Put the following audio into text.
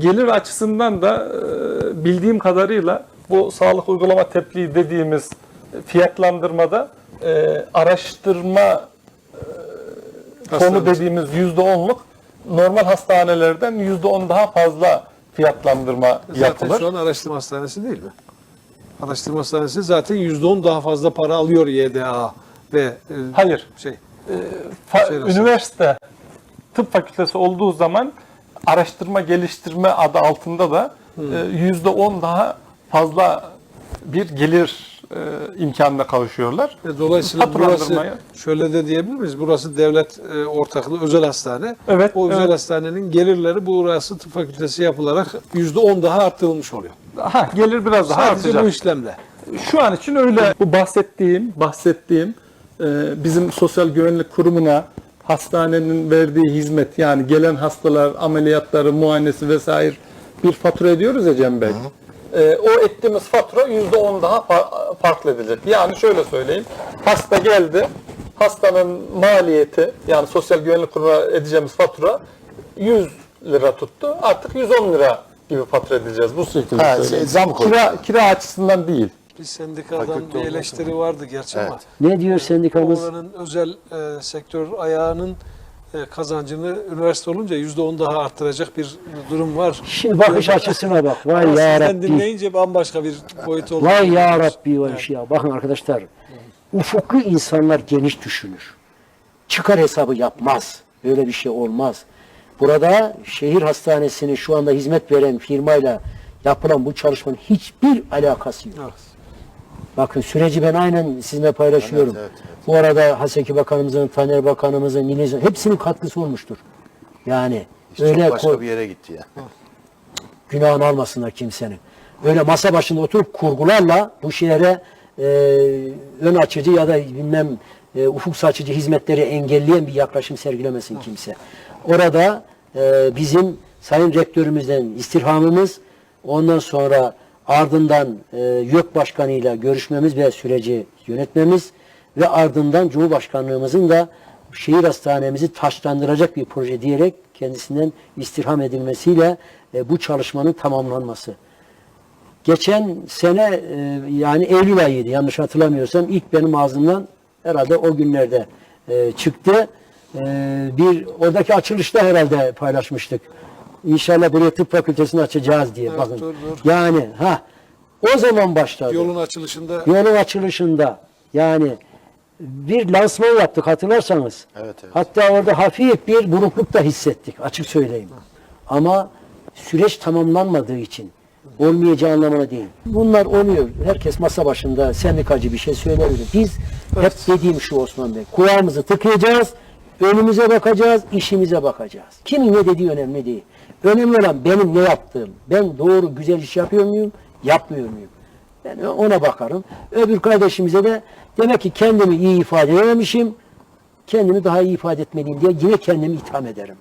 Gelir açısından da e, bildiğim kadarıyla bu sağlık uygulama tebliği dediğimiz fiyatlandırmada e, araştırma e, Hastane. dediğimiz %10'luk normal hastanelerden %10 daha fazla fiyatlandırma Zaten yapılır. şu an araştırma hastanesi değil mi? Araştırma hastanesi zaten %10 daha fazla para alıyor YDA ve e, Hayır. şey Fa- Şey üniversite tıp fakültesi olduğu zaman araştırma geliştirme adı altında da e, yüzde on daha fazla bir gelir e, imkanına kavuşuyorlar. e, dolayısıyla burası şöyle de diyebilir miyiz? Burası devlet e, ortaklığı özel hastane. Evet, O özel evet. hastanenin gelirleri burası tıp fakültesi yapılarak %10 daha arttırılmış oluyor. Ha, gelir biraz daha Sadece artacak. bu işlemle. Şu an için öyle. Bu bahsettiğim, bahsettiğim e, bizim sosyal güvenlik kurumuna hastanenin verdiği hizmet yani gelen hastalar ameliyatları, muayenesi vesaire bir fatura ediyoruz ya Cem Bey. E, o ettiğimiz fatura yüzde on daha fa- farklı edecek. Yani şöyle söyleyeyim. Hasta geldi. Hastanın maliyeti yani sosyal güvenlik kurumuna edeceğimiz fatura 100 lira tuttu. Artık 110 lira gibi fatura edeceğiz. Bu şekilde Ha, söyleyeyim. zam. Kira, kira açısından değil. Bir sendikadan Fakülte bir eleştiri vardı gerçi ama Ne diyor sendikamız? oranın özel e, sektör ayağının e, kazancını üniversite olunca %10 daha arttıracak bir durum var. Şimdi bakış açısına bak. Vay Ama ya Rabbi. dinleyince bambaşka bir boyut oldu. Vay ya Rabbi vay şey ya. Bakın arkadaşlar. Ufuklu insanlar geniş düşünür. Çıkar hesabı yapmaz. Böyle bir şey olmaz. Burada şehir hastanesinin şu anda hizmet veren firmayla yapılan bu çalışmanın hiçbir alakası yok. Evet. Bakın süreci ben aynen sizinle paylaşıyorum. Evet, evet, evet. Bu arada Haseki Bakanımızın, Taner Bakanımızın, Milli hepsinin katkısı olmuştur. Yani Çok öyle başka bir yere gitti ya. günahını almasınlar kimsenin. Öyle masa başında oturup kurgularla bu şehre e, ön açıcı ya da bilmem e, ufuk saçıcı hizmetleri engelleyen bir yaklaşım sergilemesin kimse. Orada e, bizim Sayın Rektörümüzden istirhamımız ondan sonra ardından e, YÖK Başkanı'yla görüşmemiz ve süreci yönetmemiz ve ardından Cumhurbaşkanlığımızın da şehir hastanemizi taşlandıracak bir proje diyerek kendisinden istirham edilmesiyle e, bu çalışmanın tamamlanması. Geçen sene e, yani Eylül ayıydı yanlış hatırlamıyorsam ilk benim ağzımdan herhalde o günlerde e, çıktı. E, bir oradaki açılışta herhalde paylaşmıştık. İnşallah buraya tıp fakültesini açacağız diye. Evet, Bakın. doğru, doğru. Yani ha o zaman başladı. Yolun açılışında Yolun açılışında yani bir lansman yaptık hatırlarsanız. Evet, evet. Hatta orada hafif bir burukluk da hissettik açık söyleyeyim. Ama süreç tamamlanmadığı için olmayacağı anlamına değil. Bunlar oluyor. Herkes masa başında sendikacı bir şey söyleyebilir. Biz hep dediğim şu Osman Bey. Kulağımızı tıkayacağız. Önümüze bakacağız, işimize bakacağız. Kimin ne dediği önemli değil. Önemli olan benim ne yaptığım. Ben doğru, güzel iş yapıyor muyum, yapmıyor muyum? Ben ona bakarım. Öbür kardeşimize de demek ki kendimi iyi ifade edememişim, kendimi daha iyi ifade etmeliyim diye yine kendimi itham ederim.